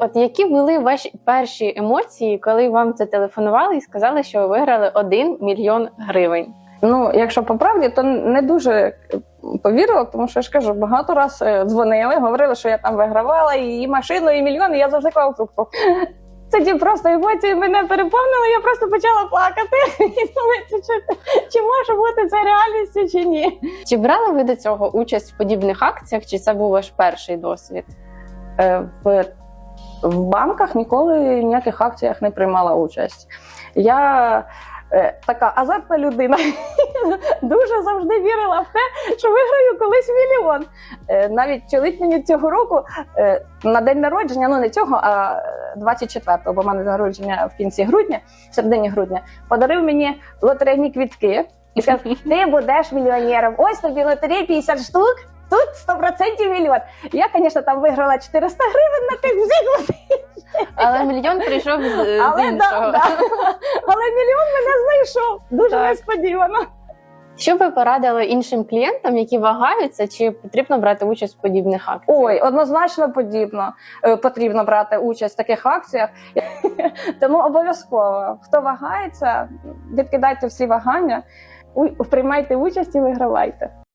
От які були ваші перші емоції, коли вам зателефонували і сказали, що ви виграли 1 мільйон гривень? Ну, якщо по правді, то не дуже повірила, тому що я ж кажу, багато раз е, дзвонили, говорили, що я там вигравала і машину, і мільйон, і я завжди клала трубку. Це ті просто емоції мене переповнили, я просто почала плакати. І думаю, чи, чи може бути це реальністю, чи ні. Чи брали ви до цього участь в подібних акціях, чи це був ваш перший досвід? Е, В, в банках ніколи в ніяких акціях не приймала участь. Я е, така азартна людина. Дуже завжди вірила в те, що виграю колись мільйон. Е, навіть чоловік мені цього року е, на день народження, ну не цього, а 24-го, бо в мене народження в кінці грудня, в середині грудня, подарив мені лотерейні квітки і сказав: ти будеш мільйонером. Ось тобі лотерея 50 штук. Тут 100% мільйон. Я, звісно, там виграла 400 гривень на тих Але мільйон прийшов з, з але, іншого. да, да. але мільйон мене знайшов. Дуже Так. несподівано. Що ви порадили іншим клієнтам, які вагаються, чи потрібно брати участь в подібних акціях? Ой, однозначно подібно е, потрібно брати участь в таких акціях. Тому обов'язково, хто вагається, відкидайте всі вагання, у- приймайте участь і вигравайте.